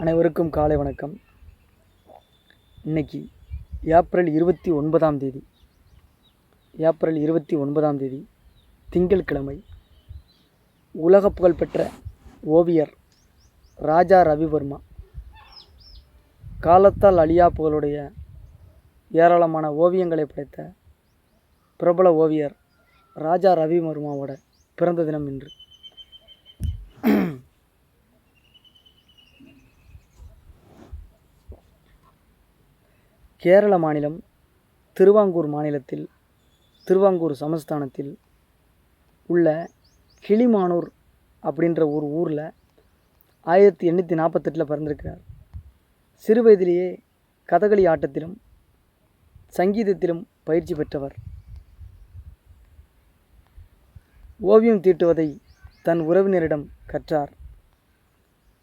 அனைவருக்கும் காலை வணக்கம். இன்னைக்கு ஏப்ரல் இருபத்தி ஒன்பதாம் தேதி. ஏப்ரல் இருபத்தி ஒன்பதாம் தேதி திங்கட்கிழமை உலக புகழ்பெற்ற ஓவியர் ராஜா ரவிவர்மா காலத்தால் அழியா புகழுடைய ஏராளமான ஓவியங்களை படைத்த பிரபல ஓவியர் ராஜா ரவிவர்மாவோட பிறந்த தினம் இன்று. கேரள மாநிலம் திருவாங்கூர் மாநிலத்தில் திருவாங்கூர் சமஸ்தானத்தில் உள்ள கிளிமானூர் அப்படின்ற ஒரு ஊரில் ஆயிரத்தி எண்ணூற்றி நாற்பத்தெட்டில் பிறந்திருக்கிறார். சிறு வயதிலேயே கதகளி ஆட்டத்திலும் சங்கீதத்திலும் பயிற்சி பெற்றவர். ஓவியம் தீட்டுவதை தன் உறவினரிடம் கற்றார்.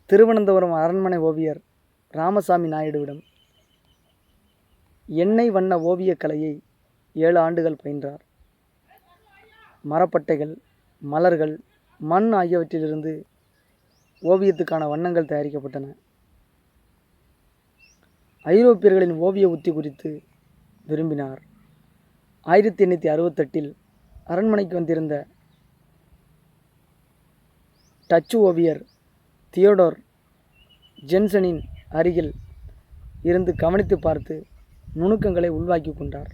திருவனந்தபுரம் அரண்மனை ஓவியர் ராமசாமி நாயுடுவிடம் எண்ணெய் வண்ண ஓவியக் கலையை ஏழு ஆண்டுகள் பயின்றார். மரப்பட்டைகள் மலர்கள் மண் ஆகியவற்றிலிருந்து ஓவியத்துக்கான வண்ணங்கள் தயாரிக்கப்பட்டன. ஐரோப்பியர்களின் ஓவிய உத்தி குறித்து விரும்பினார். ஆயிரத்தி எண்ணூற்றி அறுபத்தெட்டில் அரண்மனைக்கு வந்திருந்த டச்சு ஓவியர் தியோடோர் ஜென்சனின் அருகில் இருந்து கவனித்து பார்த்து நுணுக்கங்களை உள்வாங்கி கொண்டார்.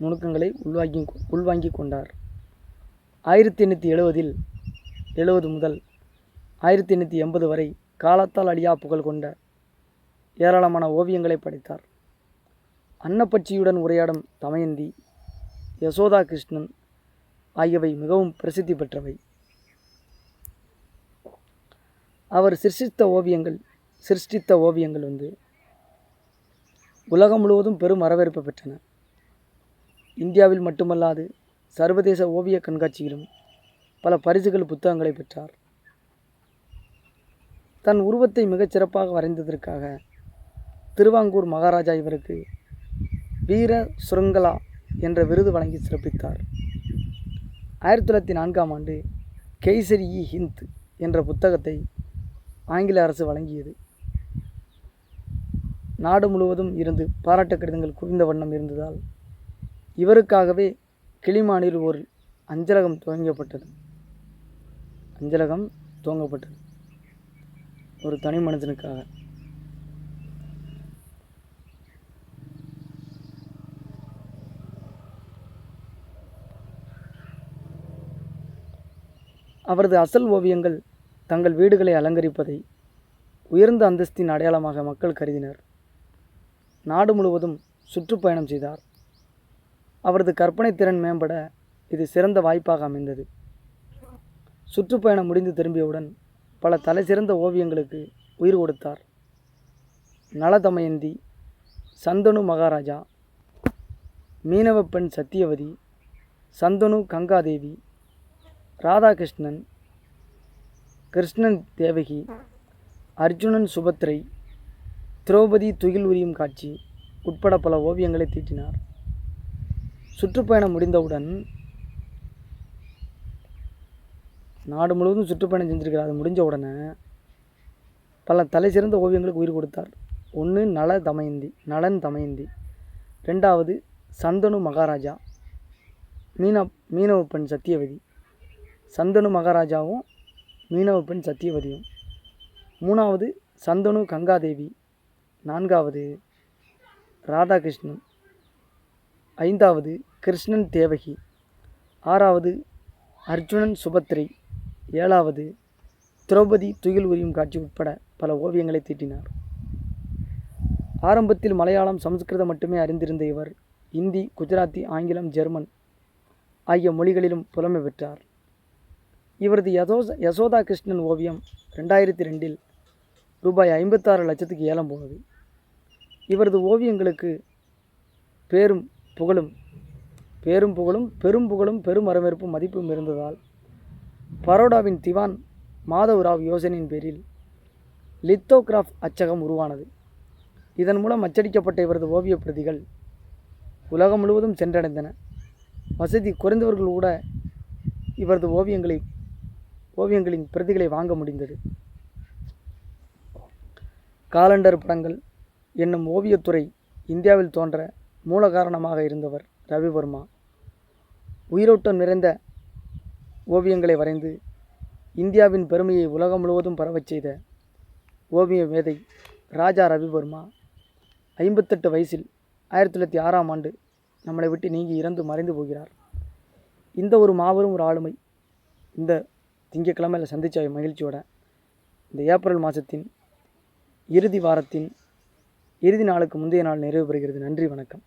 நுணுக்கங்களை உள்வாங்கி உள்வாங்கி கொண்டார். ஆயிரத்தி எண்ணூற்றி எழுவதில் எழுவது முதல் ஆயிரத்தி எண்ணூற்றி எண்பது வரை காலத்தால் அழியா புகழ் கொண்ட ஏராளமான ஓவியங்களை படைத்தார். அன்னப்பட்சியுடன் உரையாடும் தமயந்தி யசோதா கிருஷ்ணன் ஆகியவை மிகவும் பிரசித்தி பெற்றவை. அவர் சிருஷ்டித்த ஓவியங்கள் சிருஷ்டித்த ஓவியங்கள் வந்து உலகம் முழுவதும் பெரும் வரவேற்பு பெற்றன. இந்தியாவில் மட்டுமல்லாது சர்வதேச ஓவிய கண்காட்சியிலும் பல பரிசுகள் புத்தகங்களை பெற்றார். தன் உருவத்தை மிகச் சிறப்பாக வரைந்ததற்காக திருவாங்கூர் மகாராஜா இவருக்கு வீர சுருங்கலா என்ற விருது வழங்கி சிறப்பித்தார். ஆயிரத்தி தொள்ளாயிரத்தி நான்காம் ஆண்டு கெய்சரி இ ஹிந்த் என்ற புத்தகத்தை ஆங்கில அரசு வழங்கியது. நாடு முழுவதும் இருந்து பாராட்டு கடிதங்கள் குவிந்த வண்ணம் இருந்ததால் இவருக்காகவே கிளிமானில் ஒரு அஞ்சலகம் துவங்கப்பட்டது. அஞ்சலகம் துவங்கப்பட்டது. ஒரு தனி மனிதனுக்காக. அவரது அசல் ஓவியங்கள் தங்கள் வீடுகளை அலங்கரிப்பதை உயர்ந்த அந்தஸ்தின் அடையாளமாக மக்கள் கருதினர். நாடு முழுவதும் சுற்றுப்பயணம் செய்தார். அவரது கற்பனை திறன் மேம்பட இது சிறந்த வாய்ப்பாக அமைந்தது. சுற்றுப்பயணம் முடிந்து திரும்பியவுடன் பல தலைசிறந்த ஓவியங்களுக்கு உயிர் கொடுத்தார். நலதமயந்தி சந்தனு மகாராஜா மீனவ பெண் சத்தியவதி சந்தனு கங்காதேவி ராதாகிருஷ்ணன் கிருஷ்ணன் தேவகி அர்ஜுனன் சுபத்ரை திரௌபதி துகில் உரியும் காட்சி உட்பட பல ஓவியங்களை தீட்டினார். சுற்றுப்பயணம் முடிந்தவுடன் நாடு முழுவதும் சுற்றுப்பயணம் செஞ்சிருக்கிறார். அது முடிஞ்ச உடனே பல தலை சிறந்த ஓவியங்களுக்கு உயிர் கொடுத்தார். ஒன்று நல தமயந்தி நலன் தமயந்தி. ரெண்டாவது சந்தனு மகாராஜா மீனா மீனவ பெண் சத்தியவதி. சந்தனு மகாராஜாவும் மீனவ பெண் சத்தியவதியும். மூணாவது சந்தனு கங்காதேவி. நான்காவது ராதாகிருஷ்ணன். ஐந்தாவது கிருஷ்ணன் தேவகி. ஆறாவது அர்ஜுனன் சுபத்ரை. ஏழாவது திரௌபதி துயில் உரியும் காட்சி உட்பட பல ஓவியங்களை தீட்டினார். ஆரம்பத்தில் மலையாளம் சமஸ்கிருதம் மட்டுமே அறிந்திருந்த இவர் இந்தி குஜராத்தி ஆங்கிலம் ஜெர்மன் ஆகிய மொழிகளிலும் புலமை பெற்றார். இவரது யசோச யசோதா கிருஷ்ணன் ஓவியம் ரெண்டாயிரத்தி ரெண்டில் ரூபாய் ஐம்பத்தாறு லட்சத்துக்கு ஏலம் போனது. இவரது ஓவியங்களுக்கு பேரும் புகழும் பேரும் புகழும் பெரும் புகழும் பெரும் வரவேற்பும் மதிப்பும் இருந்ததால் பரோடாவின் திவான் மாதவராவ் யோசனையின் பேரில் லித்தோகிராஃப் அச்சகம் உருவானது. இதன் மூலம் அச்சடிக்கப்பட்ட இவரது ஓவியப் பிரதிகள் உலகம் முழுவதும் சென்றடைந்தன. வசதி குறைந்தவர்கள் கூட இவரது ஓவியங்களை ஓவியங்களின் பிரதிகளை வாங்க முடிந்தது. காலண்டர் படங்கள் என்னும் ஓவியத்துறை இந்தியாவில் தோன்ற மூல காரணமாக இருந்தவர் ரவிவர்மா. உயிரோட்டம் நிறைந்த ஓவியங்களை வரைந்து இந்தியாவின் பெருமையை உலகம் முழுவதும் பரவச் செய்த ஓவிய மேதை ராஜா ரவிவர்மா ஐம்பத்தெட்டு வயசில் ஆயிரத்தி தொள்ளாயிரத்தி ஆறாம் ஆண்டு நம்மளை விட்டு நீங்கி இறந்து மறைந்து போகிறார். இந்த ஒரு மாபெரும் ஒரு ஆளுமை இந்த திங்கட்கிழமையில் சந்தித்த மகிழ்ச்சியோட இந்த ஏப்ரல் மாதத்தின் இறுதி வாரத்தின் இறுதி நாளுக்கு முந்தைய நாள் நிறைவு பெறுகிறது நன்றி வணக்கம்.